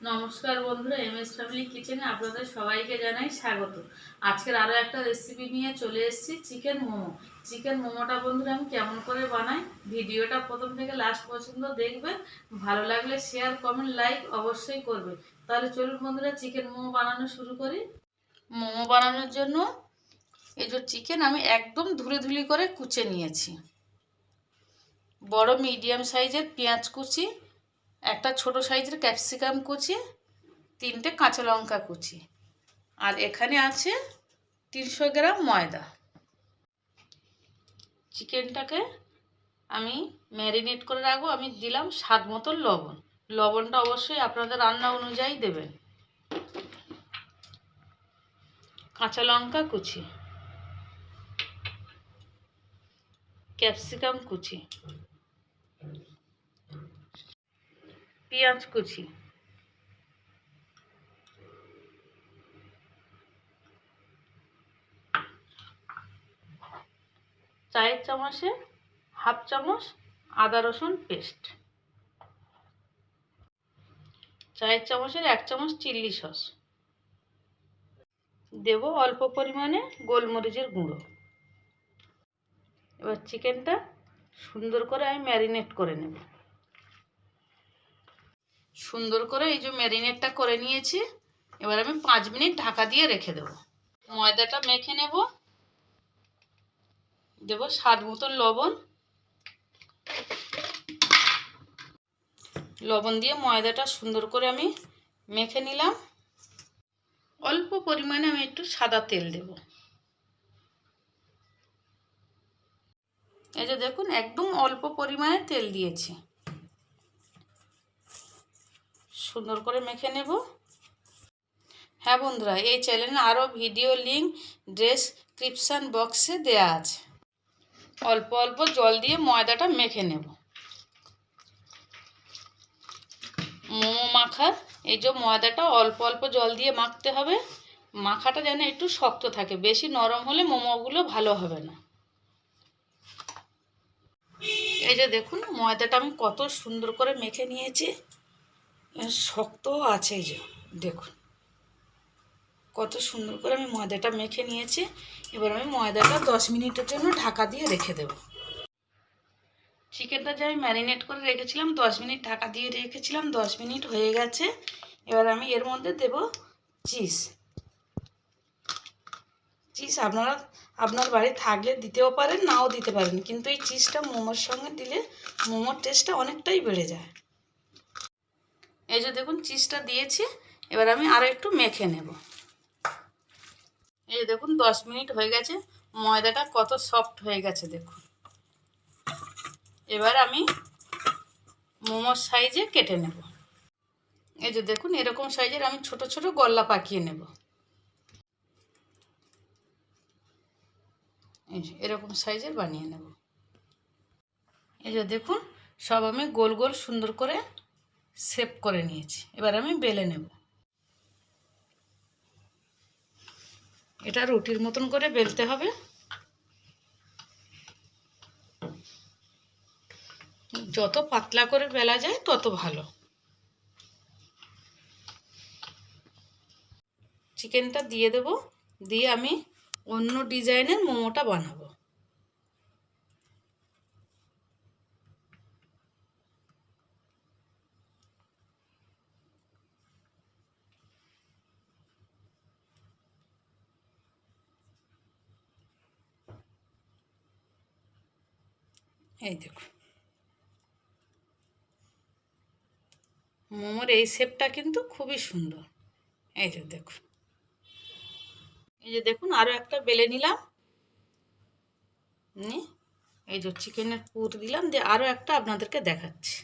নমস্কার বন্ধুরা M S family কিচেনে আপনাদের সবাইকে জানাই স্বাগত। আজকের আরও একটা রেসিপি নিয়ে চলে এসেছি চিকেন মোমো। চিকেন মোমোটা বন্ধুরা, আমি কেমন করে বানাই? ভিডিওটা প্রথম থেকে লাস্ট পর্যন্ত দেখবেন। ভালো লাগলে শেয়ার কমেন্ট লাইক অবশ্যই করবে তাহলে চলুন বন্ধুরা চিকেন মোমো বানানো শুরু করি। মোমো বানানোর জন্য এই যে চিকেন আমি একদম ধুলি ধুলি করে কুচে নিয়েছি। বড় মিডিয়াম সাইজের পেঁয়াজ কুচি একটা ছোট সাইজের ক্যাপসিকাম কুচি, তিনটে কাঁচা লঙ্কা কুচি। আর এখানে আছে তিনশো গ্রাম ময়দা। চিকেনটাকে আমি ম্যারিনেট করে রাখব। আমি দিলাম স্বাদ মতো লবণ। লবণটা অবশ্যই আপনাদের রান্না অনুযায়ী দেবেন। কাঁচা লঙ্কা কুচি। ক্যাপসিকাম কুচি। পেঁয়াজ কুচি। চায়ের চামচে হাফ চামচ আদা রসুন পেস্ট। চায়ের চামচের এক চামচ চিল্লি সস। দেব অল্প পরিমাণে গোলমরিচের গুঁড়ো। এবার চিকেনটা সুন্দর করে আমি ম্যারিনেট করে নেব। সুন্দর করে এই যে ম্যারিনেটটা করে নিয়েছি, এবার আমি পাঁচ মিনিট ঢাকা দিয়ে রেখে দেব। ময়দাটা মেখে নেব। দেব স্বাদ মতো লবণ। লবণ দিয়ে ময়দাটা সুন্দর করে আমি মেখে নিলাম। অল্প পরিমাণে আমি একটু সাদা তেল দেব। এই যে দেখুন, একদম অল্প পরিমাণে তেল দিয়েছি। সুন্দর করে মেখে নেব। হ্যাঁ বন্ধুরা, এই চ্যানেলে আরও ভিডিও লিঙ্ক ডেসক্রিপশান বক্সে দেয়া আছে। অল্প অল্প জল দিয়ে ময়দাটা মেখে নেব। মোমো মাখার, এই যে ময়দাটা অল্প অল্প জল দিয়ে মাখতে হবে। মাখাটা যেন একটু শক্ত থাকে, বেশি নরম হলে মোমোগুলো ভালো হবে না। এই যে দেখুন, ময়দাটা আমি কত সুন্দর করে মেখে নিয়েছি। শক্ত আছে যে, দেখুন। কত সুন্দর করে আমি ময়দাটা মেখে নিয়েছি। এবার আমি ময়দাটা দশ মিনিটের জন্য ঢাকা দিয়ে রেখে দেব। চিকেনটা যে আমি ম্যারিনেট করে রেখেছিলাম, দশ মিনিট ঢাকা দিয়ে রেখেছিলাম, দশ মিনিট হয়ে গেছে। এবার আমি এর মধ্যে দেব চিজ। চিজ আপনারা, আপনার বাড়ি থাকলে দিতেও পারেন, নাও দিতে পারেন। কিন্তু এই চিজটা মোমোর সঙ্গে দিলে মোমোর টেস্টটা অনেকটাই বেড়ে যায়। এই যে দেখুন, চিজটা দিয়েছি। এবার আমি আরও একটু মেখে নেব। এই দেখুন, দশ মিনিট হয়ে গেছে। ময়দাটা কত সফট হয়ে গেছে, দেখুন। এবার আমি মোমোর সাইজে কেটে নেব। এই যে দেখুন, এরকম সাইজের আমি ছোট ছোট গল্লা পাকিয়ে নেব। এরকম সাইজের বানিয়ে নেব। এই যে দেখুন, সব আমি গোল গোল সুন্দর করে সেভ করে নিয়েছি। এবার আমি বেলে নেব। এটা রুটির মতন করে বেলতে হবে। যত পাতলা করে বেলা যায়, তত ভালো। চিকেনটা দিয়ে দেব। দিয়ে আমি অন্য ডিজাইনের মোমোটা বানাবো। এই দেখুন মোমোর এই শেপটা কিন্তু খুবই সুন্দর। এই যে দেখুন এই যে দেখুন আরও একটা বেলে নিলাম। নিয়ে এই যে চিকেনের পুর দিলাম, দিয়ে আরও একটা আপনাদেরকে দেখাচ্ছি।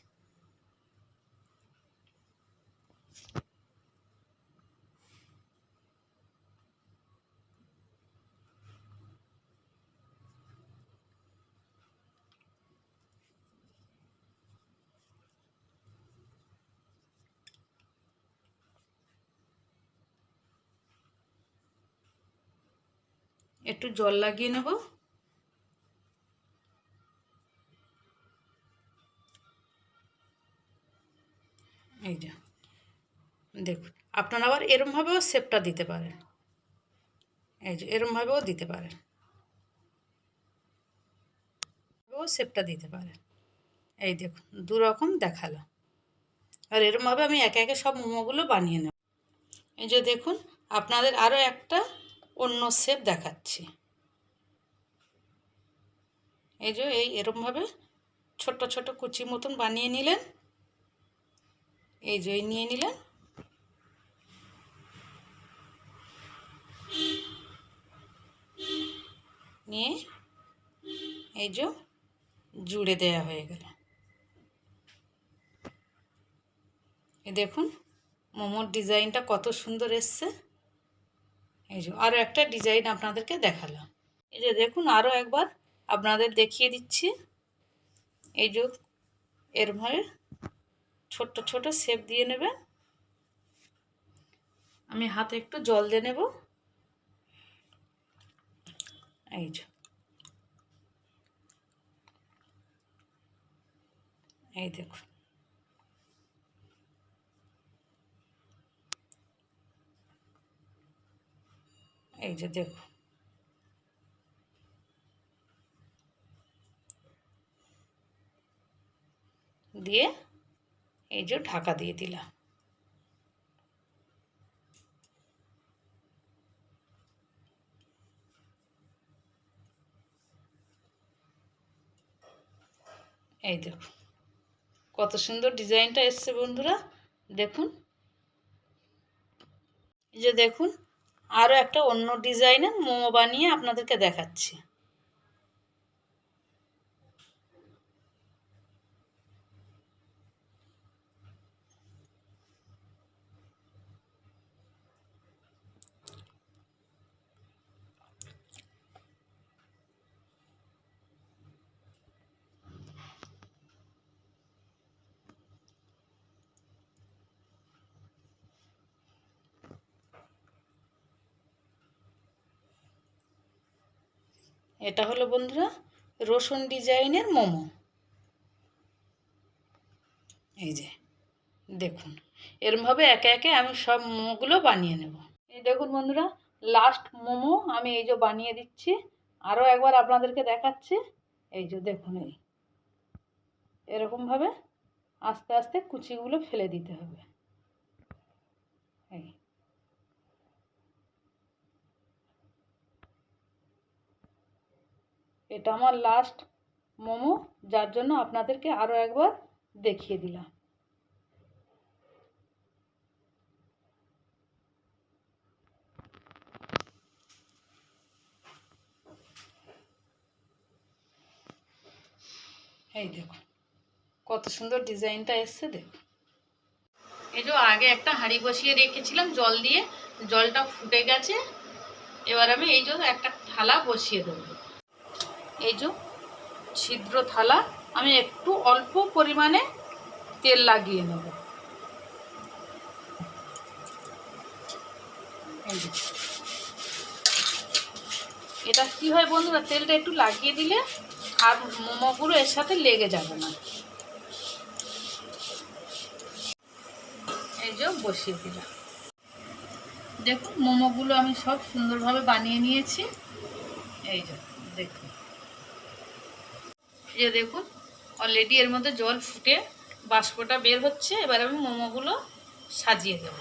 একটু জল লাগিয়ে নেব। এই যে, দেখুন, আপনারা আবার এরমভাবেও শেপটা দিতে পারেন। এই যে, এরমভাবেও দিতে পারেন। ও শেপটা দিতে পারেন। এই দেখুন, দু রকম দেখালাম আর এরমভাবে আমি একে একে সব মোমোগুলো বানিয়ে নেব। এই যে, দেখুন, আপনাদের আরও একটা অন্য শেপ দেখাচ্ছি। এই যে এই এরমভাবে ছোট ছোট কুচি মতন বানিয়ে নিলেন। এই যে নিয়ে নিলেন। নিয়ে এই যে জুড়ে দেয়া হয়ে গেল। এ দেখুন, মোমোর ডিজাইনটা কত সুন্দর এসছে। এই যে আরও একটা ডিজাইন আপনাদেরকে দেখালাম। এই যে দেখুন আরও একবার আপনাদের দেখিয়ে দিচ্ছি। এই যে এরভাবে ছোট্ট ছোট শেপ দিয়ে নেবেন। আমি হাতে একটু জল দিয়ে নেব। এই যে। এই দেখুন। এই যে দেখুন দিয়ে এই যে ঢাকা দিয়ে দিলাম। এই দেখুন কত সুন্দর ডিজাইনটা এসছে বন্ধুরা, দেখুন। এই যে দেখুন আরও একটা অন্য ডিজাইনের মোমো বানিয়ে আপনাদেরকে দেখাচ্ছি। এটা হলো বন্ধুরা, রসুন ডিজাইনের মোমো। এই যে, দেখুন, এরমভাবে একে একে আমি সব মোমোগুলো বানিয়ে নেব। এই দেখুন বন্ধুরা লাস্ট মোমো আমি এই যে বানিয়ে দিচ্ছি। আরও একবার আপনাদেরকে দেখাচ্ছি। এই যে দেখুন, এই এরকমভাবে আস্তে আস্তে কুচিগুলো ফেলে দিতে হবে। এই এটা আমার লাস্ট মোমো, যার জন্য আপনাদেরকে আরও একবার দেখিয়ে দিলাম। এই দেখুন, কত সুন্দর ডিজাইনটা এসছে, দেখুন। এই যে আগে একটা হাঁড়ি বসিয়ে রেখেছিলাম জল দিয়ে, জলটা ফুটে গেছে। এবার আমি এই জন্য একটা থালা বসিয়ে দেবো। এই যে ছিদ্র থালা, আমি একটু অল্প পরিমাণে তেল লাগিয়ে নেব। এটা কি হয় বন্ধুরা, তেলটা একটু লাগিয়ে দিলে আর মোমোগুলো এর সাথে লেগে যাবে না। এই যে বসিয়ে দিলাম। দেখুন, মোমোগুলো আমি সব সুন্দরভাবে বানিয়ে নিয়েছি। এই যে, দেখুন। যে দেখুন অলরেডি এর মধ্যে জল ফুটে বাষ্পটা বের হচ্ছে, এবার আমি মোমোগুলো সাজিয়ে দেব।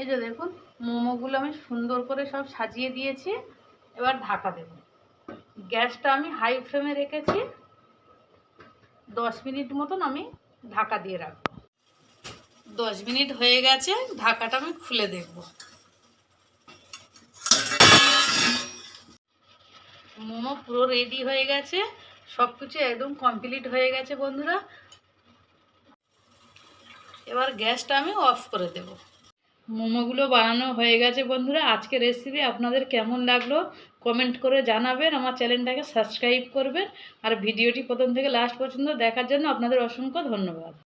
এই যে দেখুন মোমোগুলো আমি সুন্দর করে সব সাজিয়ে দিয়েছি। এবার ঢাকা দেব। গ্যাসটা আমি হাই ফ্লেমে রেখেছি। দশ মিনিট মতন আমি ঢাকা দিয়ে রাখব। দশ মিনিট হয়ে গেছে, ঢাকাটা আমি খুলে দেখব। মোমো পুরো রেডি হয়ে গেছে। সব কিছু একদম কমপ্লিট হয়ে গেছে বন্ধুরা। এবার গ্যাসটা আমি অফ করে দেবো। মোমোগুলো বানানো হয়ে গেছে বন্ধুরা। আজকে রেসিপি আপনাদের কেমন লাগল কমেন্ট করে জানাবেন, আমার চ্যানেলটাকে সাবস্ক্রাইব করবেন, আর ভিডিওটি প্রথম থেকে লাস্ট পর্যন্ত দেখার জন্য আপনাদের অসংখ্য ধন্যবাদ।